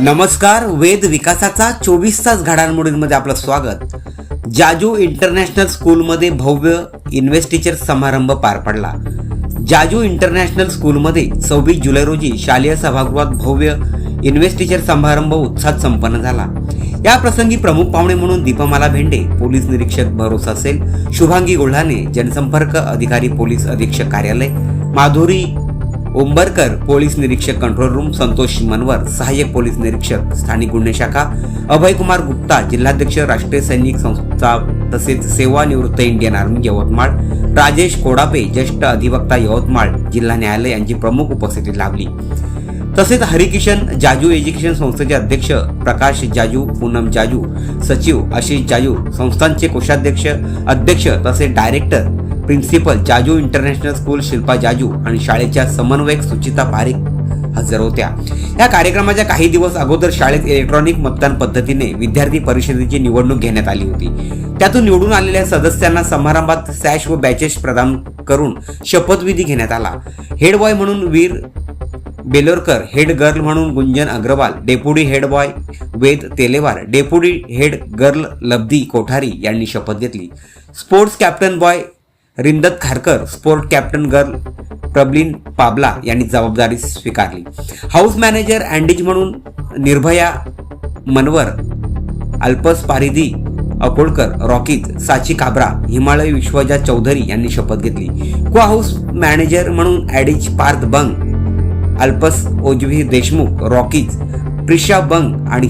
नमस्कार वेद विकासाचा चोवीस तास घडामोडींमध्ये आपलं स्वागत. जाजू इंटरनॅशनल स्कूलमध्ये भव्य इन्व्हेस्टिचर समारंभ पार पडला. जाजू इंटरनॅशनल स्कूलमध्ये सव्वीस जुलै रोजी शालेय सभागृहात भव्य इन्व्हेस्टिचर समारंभ उत्साहात संपन्न झाला. या प्रसंगी प्रमुख पाहुणे म्हणून दीपमाला भेंडे पोलीस निरीक्षक भरोसा सेल शुभांगी गुल्हाने जनसंपर्क अधिकारी पोलीस अधीक्षक कार्यालय माधुरी उंबरकर पोलीस निरीक्षक कंट्रोल रूम संतोष मनवर सहाय्यक पोलीस निरीक्षक स्थानिक गुन्हे शाखा अभयकुमार गुप्ता जिल्हाध्यक्ष राष्ट्रीय सैनिक संस्था तसेच सेवानिवृत्त इंडियन आर्मी यवतमाळ राजेश कोडापे ज्येष्ठ अधिवक्ता यवतमाळ जिल्हा न्यायालय यांची प्रमुख उपस्थिती लाभली. तसेच हरिकिशन जाजू एज्युकेशन संस्थेचे अध्यक्ष प्रकाश जाजू पूनम जाजू सचिव आशिष जाजू संस्थांचे कोषाध्यक्ष अध्यक्ष तसेच director principal Jaju international school Shilpa Jaju आणि शाळेच्या समन्वयक सुचिता पारिक हजर होत्या. या कार्यक्रमाच्या काही दिवस अगोदर शाळेत इलेक्ट्रॉनिक मतदान पद्धतीने विद्यार्थी परिषदेची निवडणूक घेण्यात आली होती. त्यातून निवडून आलेल्या सदस्यांना समारंभात सॅश व बॅचेस प्रदान करून शपथविधी घेण्यात आला. हेड बॉय म्हणून वीर बेलोरकर हेड गर्ल म्हणून Gunjan Agarwal deputy head boy Ved Telewar deputy head girl Labdhi Kothari यांनी शपथ घेतली. Sports captain boy Rindat Kharkar sport captain girl Prableen Pabla यांनी जबाबदारी स्वीकारली. हाऊस मॅनेजर अँडीज म्हणून निर्भया मनवर अल्पस पारिधी अकोळकर रॉकीज साची काब्रा हिमालय विश्वजा चौधरी यांनी शपथ घेतली. को हाऊस मॅनेजर म्हणून Andes Parth Bang Alps Ojvi Deshmukh Rockies Prisha Bang आणि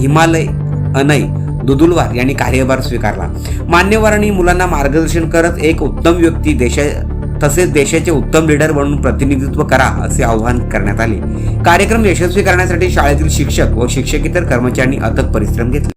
हिमालय अनय दुदुलवार यांनी कार्यभार स्वीकारला. मान्यवरांनी मुलांना मार्गदर्शन करत एक उत्तम व्यक्ती देशा तसेच देशाचे उत्तम लीडर म्हणून प्रतिनिधित्व करा असे आवाहन करण्यात आले. कार्यक्रम यशस्वी करण्यासाठी शाळेतील शिक्षक व शिक्षकेतर कर्मचाऱ्यांनी अथक परिश्रम घेतले.